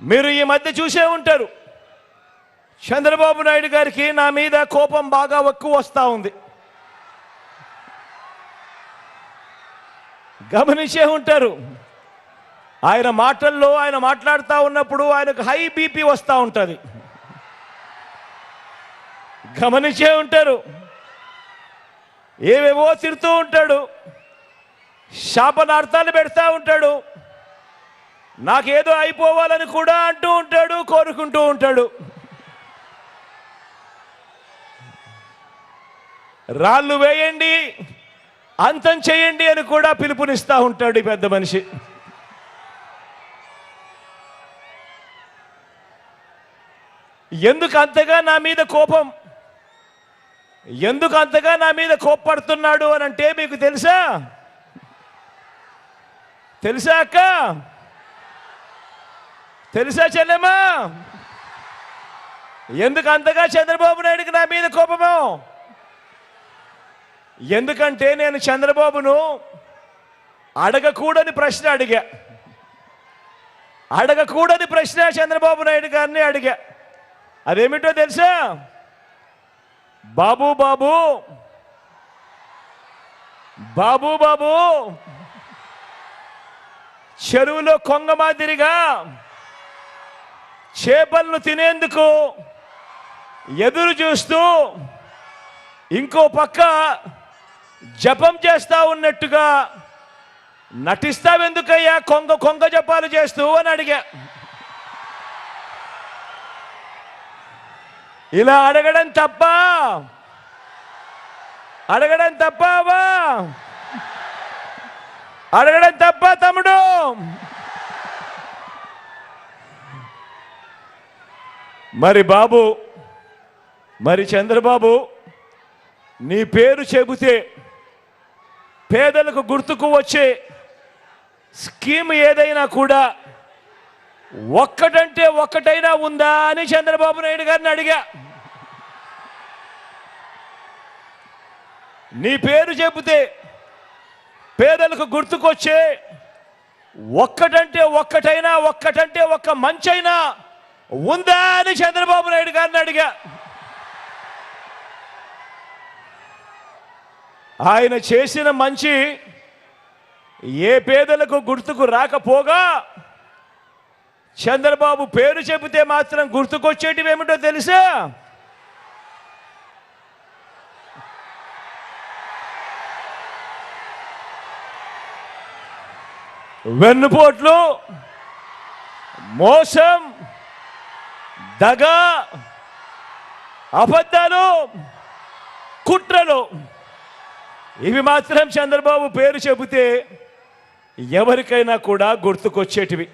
మీరు ఈ మధ్య చూసే ఉంటారు. చంద్రబాబు నాయుడు గారికి నా మీద కోపం బాగా ఎక్కువ వస్తూ ఉంది. గమనించే ఉంటారు. ఆయన మాటల్లో ఆయన మాట్లాడుతూ ఉన్నప్పుడు ఆయనకు హై బీపీ వస్తూ ఉంటుంది. గమనించే ఉంటారు. ఏవేవో తిడుతూ ఉంటాడు. శాపనార్థాలు పెడతా ఉంటాడు. నాకేదో అయిపోవాలని కూడా అంటూ ఉంటాడు కోరుకుంటూ ఉంటాడు. రాళ్ళు వేయండి అంతం చేయండి అని కూడా పిలుపునిస్తూ ఉంటాడు ఈ పెద్ద మనిషి. ఎందుకు అంతగా నా మీద కోపం? ఎందుకు అంతగా నా మీద కోప్పడుతున్నాడు అని అంటే మీకు తెలుసా? తెలుసా అక్క? తెలుసా చెల్లెమ్మా? ఎందుకు అంతగా చంద్రబాబు నాయుడికి నా మీద కోపము? ఎందుకంటే నేను చంద్రబాబును అడగకూడని ప్రశ్న అడిగా. అడగకూడని ప్రశ్న చంద్రబాబు నాయుడు గారిని అడిగా. అదేమిటో తెలుసా? బాబు బాబు బాబు బాబు చెరువులో కొంగ మాదిరిగా చేపలను తినేందుకు ఎదురు చూస్తూ ఇంకో పక్క జపం చేస్తా ఉన్నట్టుగా నటిస్తావెందుకయ్యా? కొంగ కొంగ జపాలు చేస్తూ అని అడిగా. ఇలా అడగడం తప్ప అడగడం తప్పవా? అడగడం తప్ప తమ్ముడు. మరి బాబు మరి చంద్రబాబు నీ పేరు చెబితే పేదలకు గుర్తుకు వచ్చే స్కీమ్ ఏదైనా కూడా ఒక్కటంటే ఒక్కటైనా ఉందా అని చంద్రబాబు నాయుడు గారిని అడిగా. నీ పేరు చెబితే పేదలకు గుర్తుకొచ్చే ఒక్కటంటే ఒక్కటైనా ఒక్కటంటే ఒక్క మంచైనా ఉందా అని చంద్రబాబు నాయుడు గారిని అడిగా. ఆయన చేసిన మంచి ఏ పేదలకు గుర్తుకు రాకపోగా చంద్రబాబు పేరు చెబితే మాత్రం గుర్తుకొచ్చేటివి ఏమిటో తెలుసా? వెన్నుపోట్లు మోసం దగ అబద్ధాలు కుట్రలు. ఇవి మాత్రం చంద్రబాబు పేరు చెబితే ఎవరికైనా కూడా గుర్తుకొచ్చేటివి.